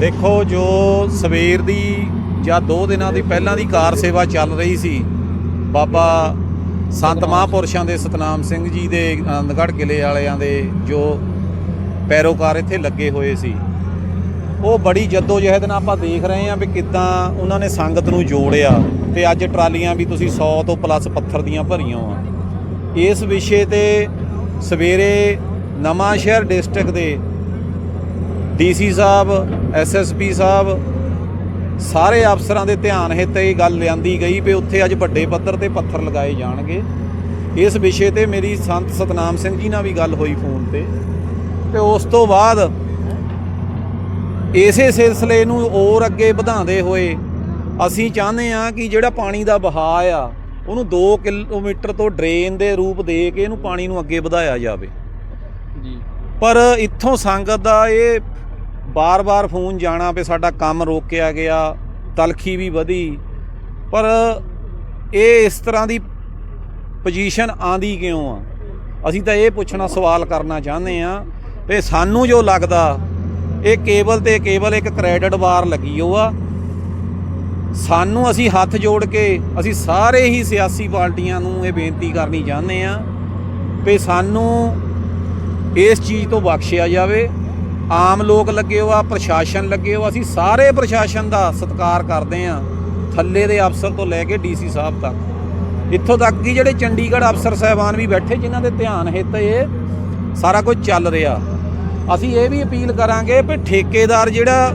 ਦੇਖੋ ਜੋ ਸਵੇਰ ਦੀ ਜਾਂ 2 ਦਿਨਾਂ ਦੀ ਪਹਿਲਾਂ ਦੀ ਕਾਰ ਸੇਵਾ ਚੱਲ ਰਹੀ ਸੀ ਬਾਬਾ ਸੰਤ ਮਹਾਂਪੁਰਸ਼ਾਂ ਦੇ ਸਤਨਾਮ ਸਿੰਘ ਜੀ ਦੇ ਆਨੰਦਗੜ੍ਹ ਕਿਲੇ ਵਾਲਿਆਂ ਦੇ ਜੋ ਪੈਰੋਕਾਰ ਇੱਥੇ ਲੱਗੇ ਹੋਏ ਸੀ ਉਹ ਬੜੀ ਜਹਿਦ ਨਾਲ ਆਪਾਂ ਦੇਖ ਰਹੇ ਹਾਂ ਵੀ ਕਿੱਦਾਂ ਉਹਨਾਂ ਨੇ ਸੰਗਤ ਨੂੰ ਜੋੜਿਆ ਤੇ ਅੱਜ ਟਰਾਲੀਆਂ ਵੀ ਤੁਸੀਂ 100 ਤੋਂ ਪਲੱਸ ਪੱਥਰ ਦੀਆਂ ਭਰੀਆਂ ਆ ਇਸ ਵਿਸ਼ੇ ਤੇ ਸਵੇਰੇ ਨਵਾਂ ਸ਼ਹਿਰ ਡਿਸਟ੍ਰਿਕਟ ਦੇ ਡੀਸੀ ਸਾਹਿਬ ਐਸਐਸਪੀ ਸਾਹਿਬ ਸਾਰੇ ਅਫਸਰਾਂ ਦੇ ਧਿਆਨ ਹਿੱਤ ਇਹ ਗੱਲ ਲਿਆਂਦੀ ਗਈ ਵੀ ਉੱਥੇ ਅੱਜ ਵੱਡੇ ਪੱਧਰ ਤੇ ਪੱਥਰ ਲਗਾਏ ਜਾਣਗੇ। ਇਸ ਵਿਸ਼ੇ ਤੇ ਮੇਰੀ ਸੰਤ ਸਤਨਾਮ ਸਿੰਘ ਜੀ ਨਾਲ ਵੀ ਗੱਲ ਹੋਈ ਫੋਨ ਤੇ। ਤੇ ਉਸ ਤੋਂ ਬਾਅਦ ਇਸੇ ਸਿਲਸਿਲੇ ਨੂੰ ਹੋਰ ਅੱਗੇ ਵਧਾਉਂਦੇ ਹੋਏ ਅਸੀਂ ਚਾਹੁੰਦੇ ਹਾਂ ਕਿ ਜਿਹੜਾ ਪਾਣੀ ਦਾ ਵਹਾਅ ਆ ਉਹਨੂੰ 2 ਕਿਲੋਮੀਟਰ ਤੋਂ ਡਰੇਨ ਦੇ ਰੂਪ ਦੇ ਕੇ ਇਹਨੂੰ ਪਾਣੀ ਨੂੰ ਅੱਗੇ ਵਧਾਇਆ ਜਾਵੇ। ਜੀ। ਪਰ ਇੱਥੋਂ ਸੰਗਤ ਦਾ ਇਹ ਬਾਰ-ਬਾਰ ਫੋਨ ਜਾਣਾ ਵੀ ਸਾਡਾ ਕੰਮ ਰੋਕਿਆ ਗਿਆ, ਤਲਖੀ ਵੀ ਵਧੀ। ਪਰ ਇਹ ਇਸ ਤਰ੍ਹਾਂ ਦੀ ਪੋਜੀਸ਼ਨ ਆਂਦੀ ਕਿਉਂ ਆ? ਅਸੀਂ ਤਾਂ ਇਹ ਪੁੱਛਣਾ, ਸਵਾਲ ਕਰਨਾ ਚਾਹੁੰਦੇ ਆ ਵੀ ਸਾਨੂੰ ਜੋ ਲੱਗਦਾ, ਇਹ ਕੇਬਲ ਤੇ ਕੇਵਲ ਇੱਕ ਕ੍ਰੈਡਿਟ ਵਾਰ ਲੱਗੀ ਹੋ ਆ ਸਾਨੂੰ ਅਸੀਂ ਹੱਥ ਜੋੜ ਕੇ, ਅਸੀਂ ਸਾਰੇ ਹੀ ਸਿਆਸੀ ਪਾਰਟੀਆਂ ਨੂੰ ਇਹ ਬੇਨਤੀ ਕਰਨੀ ਚਾਹੁੰਦੇ ਆ ਵੀ ਸਾਨੂੰ ਇਸ ਚੀਜ਼ ਤੋਂ ਬਖਸ਼ਿਆ ਜਾਵੇ। ਆਮ ਲੋਕ ਲੱਗੇ ਹੋ, ਆ ਪ੍ਰਸ਼ਾਸਨ ਲੱਗੇ ਹੋ, ਅਸੀਂ ਸਾਰੇ ਪ੍ਰਸ਼ਾਸਨ ਦਾ ਸਤਿਕਾਰ ਕਰਦੇ ਆ ਥੱਲੇ ਦੇ ਅਫਸਰ ਤੋਂ ਲੈ ਕੇ ਡੀਸੀ ਸਾਹਿਬ ਤੱਕ। ਇੱਥੋਂ ਤੱਕ ਕਿ ਜਿਹੜੇ ਚੰਡੀਗੜ੍ਹ ਅਫਸਰ ਸਹਿਬਾਨ ਵੀ ਬੈਠੇ, ਜਿਨ੍ਹਾਂ ਦੇ ਧਿਆਨ ਹਿੱਤ ਇਹ ਸਾਰਾ ਕੁਝ ਚੱਲ ਰਿਹਾ। ਅਸੀਂ ਇਹ ਵੀ ਅਪੀਲ ਕਰਾਂਗੇ ਵੀ ਠੇਕੇਦਾਰ ਜਿਹੜਾ